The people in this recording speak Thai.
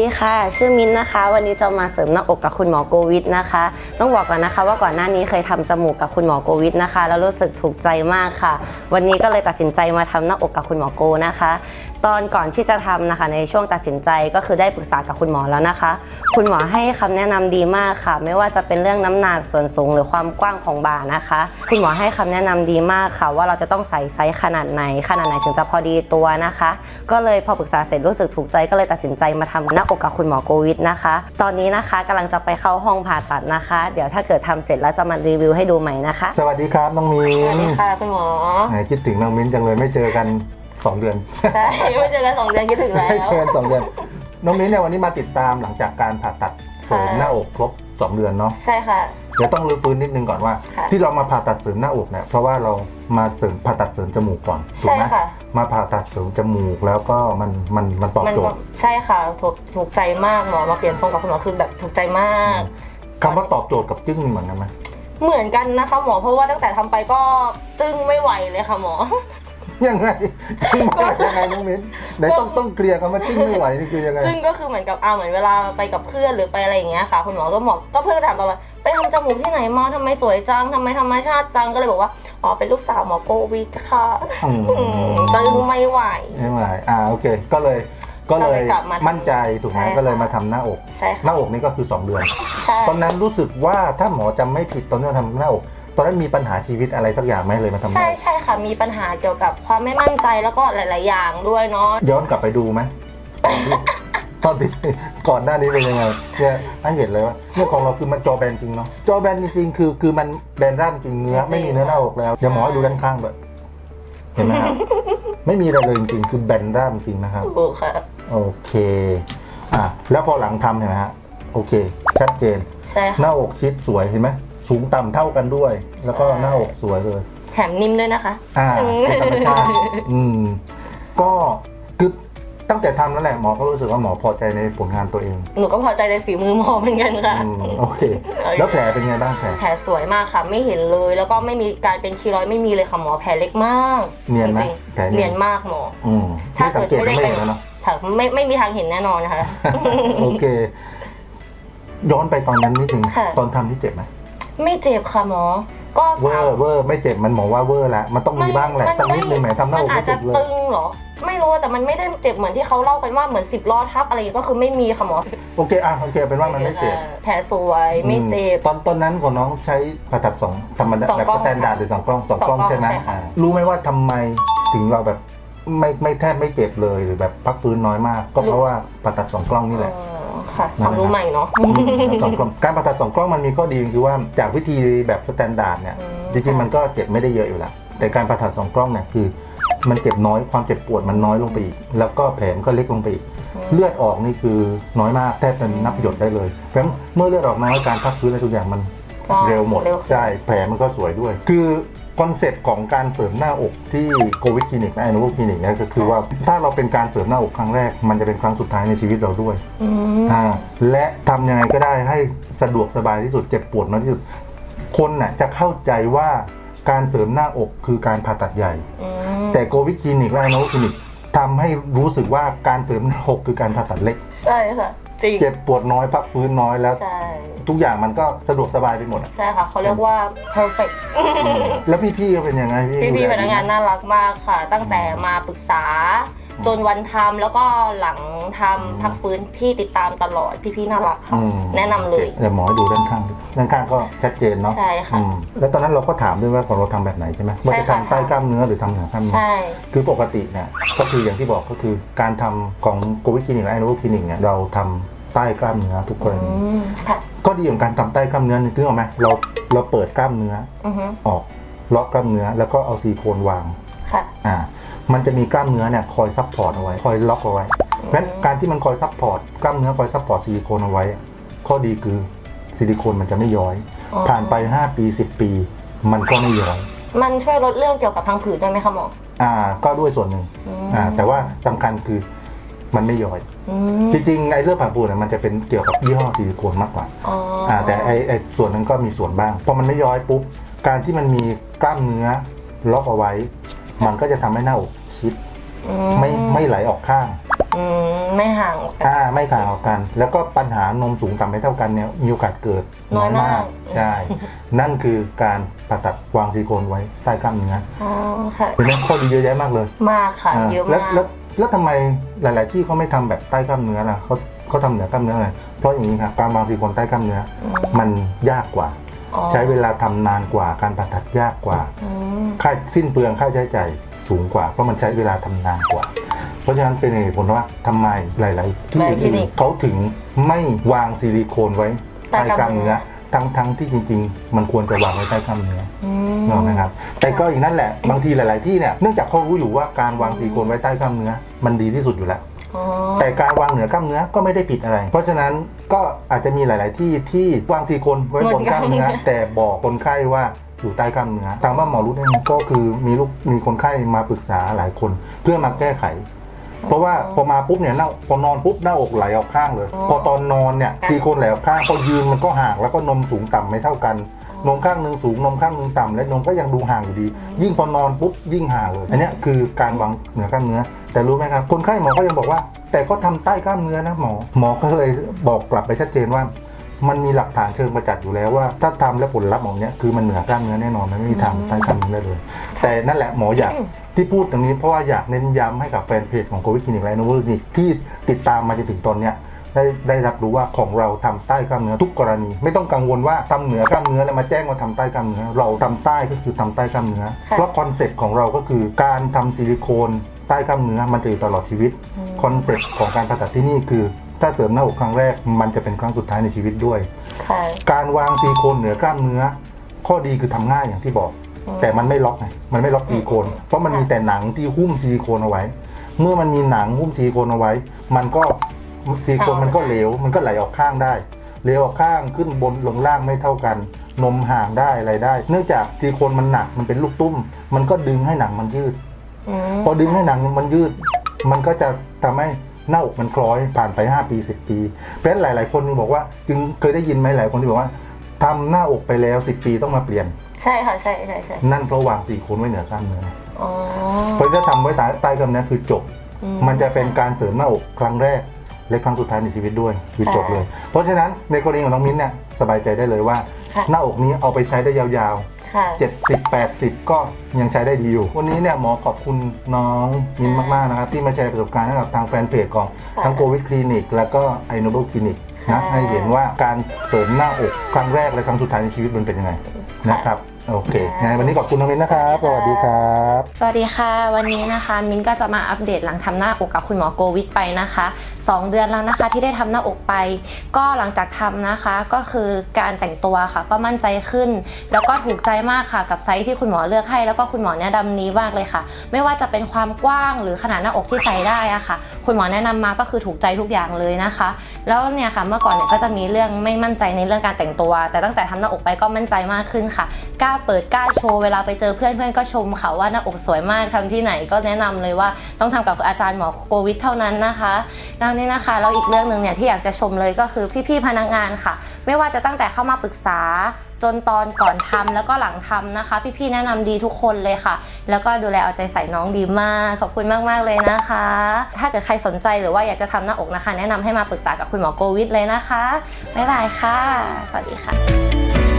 ดีค่ะ ชื่อมิ้นท์นะคะ วันนี้จะมาเสริมหน้าอกกับคุณหมอโกวิทนะคะ ต้องบอกก่อนนะคะว่าก่อนหน้านี้เคยทำจมูกกับคุณหมอโกวิทนะคะ แล้วรู้สึกถูกใจมากค่ะ วันนี้ก็เลยตัดสินใจมาทำหน้าอกกับคุณหมอโกนะคะ ตอนก่อนที่จะทำนะคะในช่วงตัดสินใจก็คือได้ปรึกษากับคุณหมอแล้วนะคะ คุณหมอให้คำแนะนำดีมากค่ะ ไม่ว่าจะเป็นเรื่องน้ำหนักส่วนสูงหรือความกว้างของบ่านะคะ คุณหมอให้คำแนะนำดีมากค่ะ ว่าเราจะต้องใส่ไซส์ขนาดไหนขนาดไหนถึงจะพอดีตัวนะคะ ก็เลยพอปรึกษาเสร็จรู้สึกถูกใจก็เลยตัดสินใจมาทำหน้าอกกับคุณหมอโกวิทนะคะ ตอนนี้นะคะกำลังจะไปเข้าห้องผ่าตัดนะคะ เดี๋ยวถ้าเกิดทำเสร็จแล้วจะมารีวิวให้ดูใหม่นะคะ สวัสดีครับน้องมิ้สวัสดีนค่ะคุณหมอแหมคิดถึงน้องมิ้นจังเลยไม่เจอกัน 2 เดือน ใช่ไม่เจอกันสองเดือนคิดถึงแล้ว ไม่เจอกันสองเดือนน้องมิ้นเนี่ยวันนี้มาติดตามหลังจากการผ่าตัดเสริมค่ะ หน้าอกครบ 2 เดือนเนาะใช่ค่ะ เดี๋ยวต้องรื้อฟื้นนิดนึงก่อนว่า ค่ะ ที่เรามาผ่าตัดเสริมหน้าอกเนี่ยเพราะว่าเรามาเสริมผ่าตัดเสริมจมูกก่อนถูกใช่ไหมค่ะ มาผ่าตัดเสริมจมูกแล้วก็มันมันมันตอบมันโจก็ทย์ ใช่ค่ะถูกถูกใจมากหมอมาเปลี่ยนทรงกับคุณหมอคือแบบถูกใจมาก คำว่าตอบโจทย์กับจึ้งเหมือนกันไหมเหมือนกันนะคะหมอเพราะว่าตั้งแต่ทำไปก็จึ้งไม่ไหวเลยค่ะหมอ ยังไงจึ้งไม่ไหวยังไงน้องมิ้นไหนต้องต้องเคลียร์คำว่าจึ้งไม่ไหวนี่คือยังไงซึ่งก็คือเหมือนกับอ่าเหมือนเวลาไปกับเพื่อนหรือไปอะไรอย่างเงี้ยค่ะคุณหมอก็บอกก็เพื่อนถามตลอดไปทำจมูกที่ไหนมาทำไมสวยจังทำไมธรรมชาติจังก็เลยบอกว่าอ๋อเป็นลูกสาวหมอโควิดค่ะอืมอืมจึ้งไม่ไหวไม่ไหวอ่าโอเค ก็เลยก็เลก็เลยยกลับมาทำมั่นใจถูกไหมใช่ค่ะก็เลยมาทำหน้าอกใช่หค่ะน้าอกนี่ก็คือ 2 เดือนใช่ตอนนั้นรู้สึกว่าถ้าหมอจำไม่ผิดตอนที่เราทำหน้าอกต อนนั้นมีปัญหาชีวิตอะไรสักอย่างไหมเลยมาทำหใช่น้าอกใช่ค่ะ มีปัญหาเกี่ยวกับความไม่มั่นใจแล้วก็หลาย ๆ อย่างด้วยเนาะย้อนกลับไปดูไหมตอนที่ก่อนหน้านี้เป็นยังไงเนี่ยให้เห็นเลยว่าเนี่ยของเราคือมันจอแบนจริงเนาะจอแบนจริงๆคือคือมันแบนร่างจริงเนื้อไม่มีเนื้อหน้าอกแล้วเดี๋ยวหมอให้ดูด้านข้างด้วยเห็นไหมครับไม่มีอะไรเลยจริงๆคือแบนร่างจริงนะครับถูกค่ะโอเคอะแล้วพอหลังทำเห็นไหมฮะโอเค ชัดเจนใช่หค่ะน้าอกชิดสวยเห็นไหม สูงต่ำเท่ากันด้วย แล้วก็ใช่หน้าอกสวยเลย แถมนิ่มด้วยนะคะ อ่าอืมเป็นธรรมชาติอืม ก็คือตั้งแต่ทำแล้วแหละหมอก็รู้สึกว่าหมอพอใจในผลงานตัวเองหนูก็พอใจในฝีมือหมอเหมือนกันค่ะ อืมโอเค แล้วแผลเป็นไงบ้างแผลแผลสวยมากค่ะ ไม่เห็นเลย แล้วก็ไม่มีการเป็นคีรอยด์ไม่มีเลยค่ะหมอแผลเล็กมากเนียนไหมจริงแผลๆเนีเนียยนนมากหมอ อืมถ้าไม่สังเกตเกิดไม่ไม่ได้เห็นแล้วเนาะ ค่ะไม่ไม่มีทางเห็นแน่นอนนะคะ โอเค ย้อนไปตอนนั้นนิดนึงค่ะ ตอนทำที่เจ็บไหม ไม่เจ็บค่ะหมอ ก็เวอสามร์เวอร์ไม่เจ็บมันหมอว่าเวอร์แล้วมันต้องมีบ้างแหละสักนิดนึงแหมทำหน้ามัอนกอาไม่จเจ็จะบเลยตึงเหรอ ไม่รู้แต่มันไม่ได้เจ็บเหมือนที่เขาเล่ากันว่าเหมือนสิบล้อทับอะไรอย่างงี้ก็คือไม่มีค่ะหมอโอเคอะโอเคเป็นว่ามันไม่เจ็บแผลสวยไม่เจ็บ อืมตอนตอนนั้นของน้องใช้ผ่าตัดสองธรรมดาสองแบบกล้สองแตนดาร์ดหรือสองกล้องสองสองกล้องกล้องใช่ไหมใช่ค่ะ อ่ารู้ไหมว่าทำไมถึงเราแบบไม่ไม่แทบไม่เจ็บเลยหรือแบบพักฟื้นน้อยมาก ก็เพราะว่าผ่าตัดสองกล้องนี่แหละอ๋อ ค่ะความรู้ใหม่เนาะอืมสองกล้องการผ่าตัดสองกล้องมันมีข้อดีคือว่าจากวิธีแบบสแตนดาร์ดเนี่ยอืมจริงๆมันก็เจ็บไม่ได้เยอะอยู่แล้วแต่การผ่าตัดสองกล้องเนี่ยคือ มันเจ็บน้อยความเจ็บปวดมันน้อยลงไปอีก แล้วก็แผลมันก็เล็กลงไปอีกเลือดออกนี่คือน้อยมากแทบจะนับหยดได้เลยเพราะฉะนั้นเมื่อเลือดออกน้อยการพักฟื้นอะไรทุกอย่างมันก็เร็วหมดเร็วขึ้นใช่แผลมันก็สวยด้วย คือ คอนเซ็ปต์ของการเสริมหน้าอกที่โควิดคลินิกและไอโนคลินิกเนี่ยก็คือว่าถ้าเราเป็นการเสริมหน้าอกครั้งแรก มันจะเป็นครั้งสุดท้ายในชีวิตเราด้วยอืมอ่าและทำยังไงก็ได้ให้สะดวกสบายที่สุดเจ็บปวดน้อยที่สุด คนน่ะจะเข้าใจว่าการเสริมหน้าอกคือการผ่าตัดใหญ่อืมแต่โควิดคลินิกและไอโนคลินิกทำให้รู้สึกว่าการเสริมหน้าอกคือการผ่าตัดเล็ก ใช่ค่ะ จริง เจ็บปวดน้อยพักฟื้นน้อยแล้ว ใช่ ทุกอย่างมันก็สะดวกสบายไปหมดอะ ใช่ค่ะเขาเรียกว่า perfect แล้วพี่ๆก็เป็นยังไงพี่พี่พี่ดูพแลนักงานน่ารักมากค่ะ ตั้งแต่มาปรึกษา จนวันทำแล้วก็หลังทำพักฟื้นพี่ติดตามตลอดพี่พี่ๆน่ารักค่ะ อืมแนะนำเลย เดี๋ยวหมอให้ดูด้านข้างดิด้านข้างก็ชัดเจนเนาะใช่ค่ะอืมแล้วตอนนั้นเราก็ถามด้วยว่าของเราทำแบบไหนใช่ไหมว่าจะใช่ค่ะ ทำใต้กล้ามเนื้อหรือทำเหนือกล้ามเนื้อ ใช่ คือปกติเนี่ยก็คืออย่างที่บอกก็คือการทำของโกวิคลินิกและไอโนคลินิกเนี่ยเราทำใต้กล้ามเนื้อทุกกรอืณีมค่ะก็ดีของการทำใต้กล้ามเนื้อนี่คือเอาไหมเราเราเปิดกล้ามเนื้ออือฮึออกล็อกกล้ามเนื้อ แล้วก็เอาซิลิโคนวางค่ะ อ่า มันจะมีกล้ามเนื้อเนี่ยคอยซับพอร์ตเอาไว้ คอยล็อกเอาไว้เพราะฉะนั้นการที่มันคอยซับพอร์ตกล้ามเนื้อคอยซับพอร์ตซิลิโคนเอาไว้อะข้อดีคือซิลิโคนมันจะไม่ย้อยอ๋อผ่านไป 5 ปี 10 ปี มันก็ไม่ย้อย มันช่วยลดเรื่องเกี่ยวกับพังผืดด้วยไหมคะหมอ อ่า ก็ด้วยส่วนหนึ่งอืมอ่า แต่ว่าสำคัญคือมันไม่ย้อยอืมจริงๆไอ้เรื่องผ่าปูเนี่ยมันจะเป็นเกี่ยวกับยี่ห้อซิลิโคนมากกว่าอ๋อออ่า แต่ไอ้ไอ้ส่วนนั้นก็มีส่วนบ้าง พอมันไม่ย้อยปุ๊บ การที่มันมีกล้ามเนื้อล็อกเอาไว้ มันก็จะทำให้หน้าอกชิด อืไม่ไม่ไหลออกข้าง อืมไม่ห่างกัน อ่าไม่ต่างกัน แล้วก็ปัญหานมสูงต่ำไม่เท่ากันเนี่ยมีโอกาสเกิดน้อยมาก ใช่ นั่นคือการผ่าตัดวางซิลิโคนไว้ใต้กล้ามเนื้ออ๋อค่ะ เห็นไหมข้อดีเยอะแยะมากเลยมากค่ะอ่าเยอะแล้วมาก แล้วแล้วทำไมหลาย ๆ ที่เขาไม่ทำแบบใต้กล้ามเนื้อล่ะเขาเขาทำเหนือกล้ามเนื้ออะไรเพราะอย่างนี้ครับการวางซิลิโคนใต้กล้ามเนื้อ อืม มันยากกว่าอ๋อ ใช้เวลาทำนานกว่าการผ่าตัดยากกว่าอืมค่าสิ้นเปลืองค่าใช้จ่ายสูงกว่า เพราะมันใช้เวลาทำนานกว่า เพราะฉะนั้นเป็นเหตุผลว่าทำไมหลาย ๆ ที่หลายคลิอื่นินกๆเขาถึงไม่วางซิลิโคนไว้ใต้ใต้กกล้าล้ามมเนื้เนื้ออทั้งทั้งที่จริง ๆ มันควรจะวางไว้ใต้กล้ามเนื้ออืมนึกออกไหมครับ แต่ก็อย่างนั้นแหละบางทีหลาย ๆ ที่เนี่ยเนื่องจากเขารู้อยู่ว่าการวางซิลิโคนไว้ใต้กล้ามเนื้อ มันดีที่สุดอยู่แล้วอ๋อ แต่การวางเหนือกล้ามเนื้อก็ไม่ได้ผิดอะไร เพราะฉะนั้นก็อาจจะมีหลาย ๆ ที่ที่วางซิลิโคนไว้บนกล้ามเนื้อแต่บอกคนไข้ว่าอยู่ใต้กล้ามเนื้อทางบ้านหมอรู้ได้ไงก็คือมีลูกมีคนไข้มาปรึกษาหลายคน เพื่อมาแก้ไข เพราะว่าพอมาปุ๊บเนี่ยหน้าพอนอนปุ๊บหน้าอกไหลออกข้างเลย พอตอนนอนเนี่ยซิลิโคนไหลออกข้างพอยืนมันก็ห่างแล้วก็นมสูงต่ำไม่เท่ากัน นมข้างหนึ่งสูงนมข้างหนึ่งต่ำและนมก็ยังดูห่างอยู่ดี ยิ่งพอนอนปุ๊บยิ่งห่างเลยอันเนี้ยคือการวางเหนือกล้ามเนื้อ แต่รู้ไหมครับคนไข้หมอก็ยังบอกว่า แต่ก็ทำใต้กล้ามเนื้อนะหมอ หมอก็เลยบอกกลับไปชัดเจนว่า มันมีหลักฐานเชิงประจักษ์อยู่แล้วว่า ถ้าทำแล้วผลลัพธ์ของเนี้ยคือมันเหนือกล้ามเนื้อแน่นอนมันไม่มีทางใต้กล้ามเนื้อได้เลย แต่นั่นแหละหมออยากที่พูดตรงนี้เพราะว่าอยากเน้นย้ำให้กับแฟนเพจของโควิดคลินิกและโนเวอร์คลินิกที่ติดตามมาจนถึงตอนเนี้ย ได้ได้รับรู้ว่าของเราทำใต้กล้ามเนื้อทุกกรณี ไม่ต้องกังวลว่าทำเหนือกล้ามเนื้อแล้วมาแจ้งว่าทำใต้กล้ามเนื้อเราทำใต้ก็คือทำใต้กล้ามเนื้อค่ะเพราะคอนเซ็ปต์ของเราก็คือการทำซิลิโคนใต้กล้ามเนื้อมันจะอยู่ตลอดชีวิตอืมคอนเซ็ปต์ของการผ่าตัดที่นี่คือ ถ้าเสริมหน้าอกครั้งแรกมันจะเป็นครั้งสุดท้ายในชีวิตด้วยค่ะการวางซิลิโคนเหนือกล้ามเนื้อ ข้อดีคือทำง่ายอย่างที่บอกอืมแต่มันไม่ล็อกไงมันไม่ล็อกซิลิโคนอืมเพราะมันมีแต่หนังที่หุ้มซิลิโคนเอาไว้ เมื่อมันมีหนังหุ้มซิลิโคนเอาไว้ มันก็ ซิลิโคนมันก็เหลว มันก็ไหลออกข้างได้เหลวออกข้างขึ้นบนลงล่างไม่เท่ากัน นมห่างได้อะไรได้ เนื่องจากซิลิโคนมันหนักมันเป็นลูกตุ้ม มันก็ดึงให้หนังมันยืดมพอดึงให้หนังมันยืด มันก็จะทำให้หน้าอกมันคล้อยผ่านไป 5 ปี 10 ปี เพราะฉะนั้นหลาย ๆ คนบอกว่าจึงเคยได้ยินไหมหลายคนที่บอกว่าทำหน้าอกไปแล้ว 10 ปีต้องมาเปลี่ยน ใช่ค่ะใช่ใช่ใช่นั่นเพราะวางสี่โคนไว้เหนือกล้ามเนื้ออ๋อเพราะถ้าทำไว้ใต้ใต้กล้ามเนื้อคือจบอืมันจะเป็นการเสริมหน้าอกครั้งแรก และครั้งสุดท้ายในชีวิตด้วยคือจบเลย เพราะฉะนั้นในกรณีของน้องมิ้นเนี่ยสบายใจได้เลยว่าค่ะหน้าอกนี้เอาไปใช้ได้ยาวๆค่ะ70 80ก็ยังใช้ได้ดีอยู่ วันนี้เนี่ยหมอขอบคุณน้องมินมากๆนะครับ ที่มาแชร์ประสบการณ์ให้กับทางแฟนเพจของค่ะทั้งโควิดคลินิกแล้วก็ไอโนโบคลินิกค่ะนะให้เห็นว่าการเสริมหน้าอกครั้งแรกและครั้งสุดท้ายในชีวิตมันเป็นยังไงนะครับโอเคค่ะงั้นวันนี้ขอบคุณน้องมินนะครับ สวัสดีครับ สวัสดีค่ะ วันนี้นะคะ มิ้นก็จะมาอัปเดตหลังทำหน้าอกกับคุณหมอโกวิทไปนะคะ 2 เดือนแล้วนะคะ ที่ได้ทำหน้าอกไป ก็หลังจากทำนะคะ ก็คือการแต่งตัวค่ะ ก็มั่นใจขึ้น แล้วก็ถูกใจมากค่ะกับไซส์ที่คุณหมอเลือกให้ แล้วก็คุณหมอแนะนำนี้มากเลยค่ะ ไม่ว่าจะเป็นความกว้างหรือขนาดหน้าอกที่ใส่ได้อะค่ะ คุณหมอแนะนำมาก็คือถูกใจทุกอย่างเลยนะคะ แล้วเนี่ยค่ะเมื่อก่อนเนี่ยก็จะมีเรื่องไม่มั่นใจในเรื่องการแต่งตัว แต่ตั้งแต่ทำหน้าอกไปก็มั่นใจมากขึ้นค่ะกล้าเปิดกล้าโชว์เวลาไปเจอเพื่อนเพื่อนก็ชมค่ะว่าหน้าอกสวยมากทำที่ไหนก็แนะนำเลยว่าต้องทำกับอาจารย์หมอโควิดเท่านั้นนะคะแล้วนี่นะคะแล้วอีกเรื่องหนึ่งเนี่ยที่อยากจะชมเลยก็คือพี่ๆพนักงานค่ะ ไม่ว่าจะตั้งแต่เข้ามาปรึกษาจนตอนก่อนทำแล้วก็หลังทำนะคะ พี่ๆแนะนำดีทุกคนเลยค่ะ แล้วก็ดูแลเอาใจใส่น้องดีมาก ขอบคุณมากๆเลยนะคะ ถ้าเกิดใครสนใจหรือว่าอยากจะทำหน้าอกนะคะ แนะนำให้มาปรึกษากับคุณหมอโกวิดเลยนะคะบ๊ายบายค่ะ สวัสดีค่ะ